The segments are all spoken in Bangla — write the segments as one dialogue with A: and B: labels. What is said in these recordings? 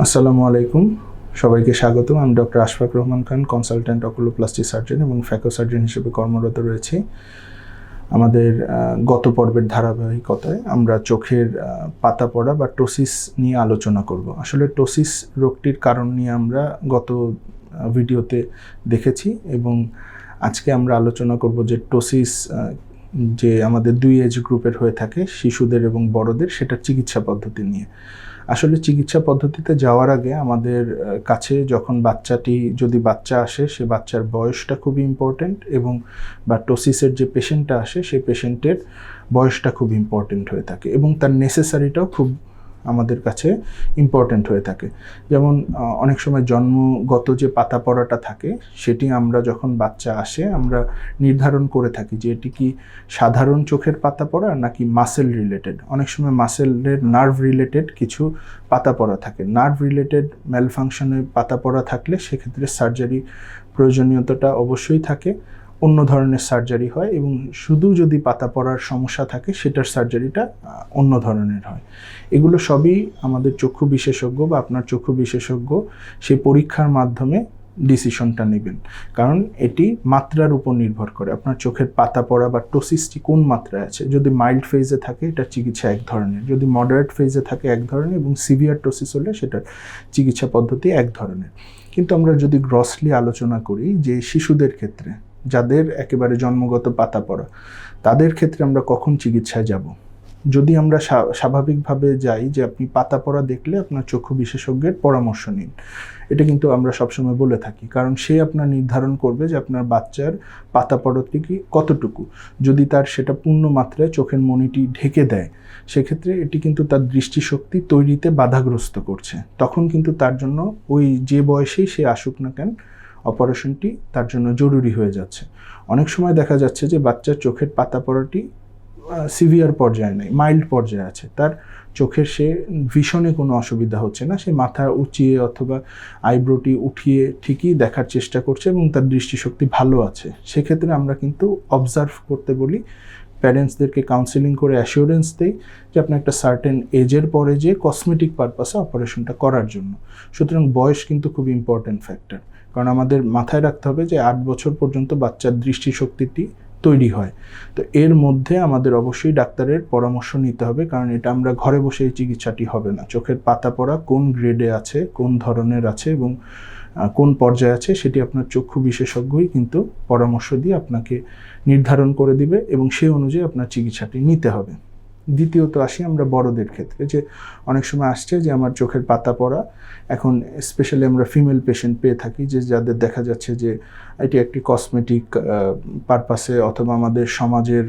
A: আসসালামু আলাইকুম। সবাইকে স্বাগতম। আমি doctor Ashfaq Rahman Khan consultant oculoplasty surgeon এবং ফ্যাকো সার্জন হিসেবে কর্মরত রয়েছি। আমাদের গত পর্বের ধারাবাহিকতায় আমরা চোখের পাতা পড়া বা টোসিস নিয়ে আলোচনা করব। আসলে টোসিস রোগটির কারণ নিয়ে আমরা গত ভিডিওতে দেখেছি এবং আজকে আমরা আলোচনা করব যে টোসিস যে আমাদের দুই এজ গ্রুপের হয়ে থাকে, শিশুদের এবং বড়দের, সেটা চিকিৎসা পদ্ধতি নিয়ে। আসলে চিকিৎসা পদ্ধতিতে যাওয়ার আগে আমাদের কাছে যখন বাচ্চাটি, যদি বাচ্চা আসে, সে বাচ্চার বয়সটা খুবই ইম্পর্টেন্ট এবং, বা টোসিসের যে পেশেন্টটা আসে, সে পেশেন্টের বয়সটা খুব ইম্পর্টেন্ট হয়ে থাকে এবং তার নেসেসারিটাও খুব আমাদের কাছে ইম্পর্ট্যান্ট হয়ে থাকে। যেমন অনেক সময় জন্মগত যে পাতা পড়াটা থাকে, সেটি আমরা যখন বাচ্চা আসে, আমরা নির্ধারণ করে থাকি যে এটি কি সাধারণ চোখের পাতা পড়া নাকি মাসেল রিলেটেড অনেক সময় মাসেলের নার্ভ রিলেটেড কিছু পাতা পড়া থাকে। নার্ভ রিলেটেড ম্যালফাংশনে পাতা পড়া থাকলে সেক্ষেত্রে সার্জারি প্রয়োজনীয়তাটা অবশ্যই থাকে। অন্য ধরনের সার্জারি হয় এবং শুধু যদি পাতা পড়ার সমস্যা থাকে, সেটার সার্জারিটা অন্য ধরনের হয়। এগুলো সবই আমাদের চক্ষু বিশেষজ্ঞ বা আপনার চক্ষু বিশেষজ্ঞ সেই পরীক্ষার মাধ্যমে ডিসিশনটা নেবেন। কারণ এটি মাত্রার উপর নির্ভর করে। আপনার চোখের পাতা পড়া বা টোসিসটি কোন মাত্রায় আছে? যদি মাইল্ড ফেজে থাকে এটার চিকিৎসা এক ধরনের। যদি মডারেট ফেজে থাকে, এক ধরনের এবং সিভিয়ার টোসিস হলে সেটার চিকিৎসা পদ্ধতি এক ধরনের। কিন্তু আমরা যদি গ্রসলি আলোচনা করি যে শিশুদের ক্ষেত্রে যাদের একেবারে জন্মগত পাতা পড়া, তাদের ক্ষেত্রে আমরা কখন চিকিৎসায় যাব? যদি আমরা স্বা- স্বাভাবিকভাবে যাই যে আপনি পাতা পড়া দেখলে আপনার চক্ষু বিশেষজ্ঞের পরামর্শ নিন। এটা কিন্তু আমরা সবসময় বলে থাকি, কারণ সে আপনার নির্ধারণ করবে যে আপনার বাচ্চার পাতা পড়াটি কি কতটুকু। যদি তার সেটা পূর্ণ মাত্রায় চোখের মনিটি ঢেকে দেয়, সেক্ষেত্রে এটি কিন্তু তার দৃষ্টিশক্তি তৈরিতে বাধাগ্রস্ত করছে। তখন কিন্তু তার জন্য ওই যে বয়সেই সে আসুক না কেন অপারেশনটি তার জন্য জরুরি হয়ে যাচ্ছে। অনেক সময় দেখা যাচ্ছে যে বাচ্চার চোখের পাতা পড়াটি সিভিয়ার পর্যায়ে নেই মাইল্ড পর্যায়ে আছে। তার চোখের সে ভীষণে কোনো অসুবিধা হচ্ছে না, সে মাথা উঁচিয়ে অথবা আইব্রোটি উঠিয়ে ঠিকই দেখার চেষ্টা করছে এবং তার দৃষ্টিশক্তি ভালো আছে। সেক্ষেত্রে আমরা কিন্তু অবজার্ভ করতে বলি প্যারেন্টসদেরকে কাউন্সিলিং করে অ্যাসিওরেন্স দেই যে আপনি একটা সার্টেন এজের পরে যে কসমেটিক পারপাসে অপারেশনটা করার জন্য। সুতরাং বয়স কিন্তু খুব ইম্পর্ট্যান্ট ফ্যাক্টর কারণ আমাদের মাথায় রাখতে হবে যে আট বছর পর্যন্ত বাচ্চার দৃষ্টিশক্তিটি তৈরি হয়। তো এর মধ্যে আমাদের অবশ্যই ডাক্তারের পরামর্শ নিতে হবে, কারণ এটা আমরা ঘরে বসে এই চিকিৎসাটি হবে না। চোখের পাতা পড়া কোন গ্রেডে আছে, কোন ধরনের আছে এবং কোন পর্যায়ে আছে সেটি আপনার চক্ষু বিশেষজ্ঞই কিন্তু পরামর্শ দিয়ে আপনাকে নির্ধারণ করে দিবে এবং সেই অনুযায়ী আপনার চিকিৎসাটি নিতে হবে। দ্বিতীয়ত আসি আমরা বড়দের ক্ষেত্রে, যে অনেক সময় আসছে যে আমার চোখের পাতা পড়া। এখন স্পেশালি আমরা ফিমেল পেশেন্ট পেয়ে থাকি যে যাদের দেখা যাচ্ছে যে এটি একটি কসমেটিক পারপাসে অথবা আমাদের সমাজের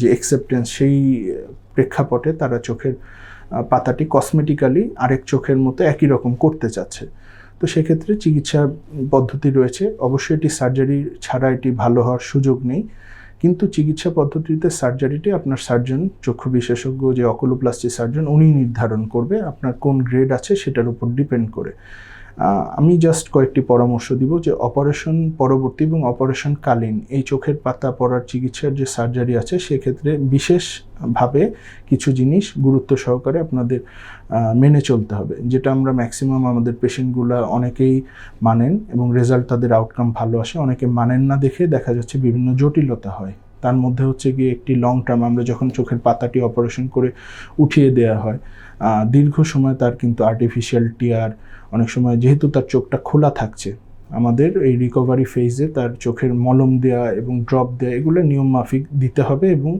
A: যে অ্যাকসেপ্টেন্স সেই প্রেক্ষাপটে তারা চোখের পাতাটি কসমেটিক্যালি আরেক চোখের মতো একই রকম করতে চাচ্ছে। তো সেক্ষেত্রে চিকিৎসা পদ্ধতি রয়েছে। অবশ্যই এটি সার্জারি ছাড়া এটি ভালো হওয়ার সুযোগ নেই। কিন্তু চিকিৎসা পদ্ধতিতে সার্জারিটি আপনার সার্জন চক্ষু বিশেষজ্ঞ, যে অকুলোপ্লাস্টি সার্জন উনি নির্ধারণ করবে আপনার কোন গ্রেড আছে সেটার উপর ডিপেন্ড করে। আমি জাস্ট কয়েকটি পরামর্শ দিব যে অপারেশন পরবর্তী এবং অপারেশনকালীন এই চোখের পাতা পড়ার চিকিৎসার যে সার্জারি আছে, সেক্ষেত্রে বিশেষভাবে কিছু জিনিস গুরুত্ব সহকারে আপনাদের মেনে চলতে হবে। যেটা আমরা ম্যাক্সিমাম আমাদের পেশেন্টগুলো অনেকেই মানেন এবং রেজাল্ট তাদের আউটকাম ভালো আসে, অনেকে মানেন না দেখে দেখা যাচ্ছে বিভিন্ন জটিলতা হয়। তার মধ্যে হচ্ছে গিয়ে একটি লং টার্ম আমরা যখন চোখের পাতাটি অপারেশন করে উঠিয়ে দেওয়া হয় দীর্ঘ সময় তার কিন্তু আর্টিফিশিয়াল টিয়ার অনেক সময় যেহেতু তার চোখটা খোলা থাকছে, আমাদের এই রিকভারি ফেজে তার চোখের মলম দেওয়া এবং ড্রপ দেওয়া এগুলো নিয়ম মাফিক দিতে হবে এবং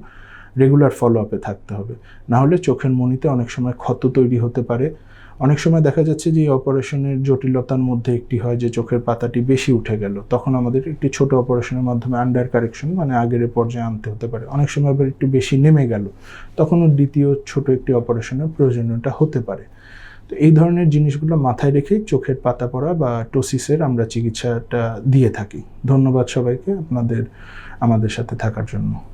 A: রেগুলার ফলো আপে থাকতে হবে। না হলে চোখের মনিতে অনেক সময় ক্ষত তৈরি হতে পারে। অনেক সময় দেখা যাচ্ছে যে অপারেশনের জটিলতার মধ্যে একটি হয় যে চোখের পাতাটি বেশি উঠে গেল। তখন আমাদের একটি ছোট অপারেশনের মাধ্যমে আন্ডার কারেকশন মানে আগের পর্যায়ে আনতে হতে পারে। অনেক সময় আবার একটু বেশি নেমে গেল। তখনও দ্বিতীয় ছোট একটি অপারেশনের প্রয়োজনীয়তা হতে পারে। তো এই ধরনের জিনিসগুলো মাথায় রেখেই চোখের পাতা পড়া বা টোসিসের আমরা চিকিৎসাটা দিয়ে থাকি। ধন্যবাদ সবাইকে আপনাদের, আমাদের সাথে থাকার জন্য।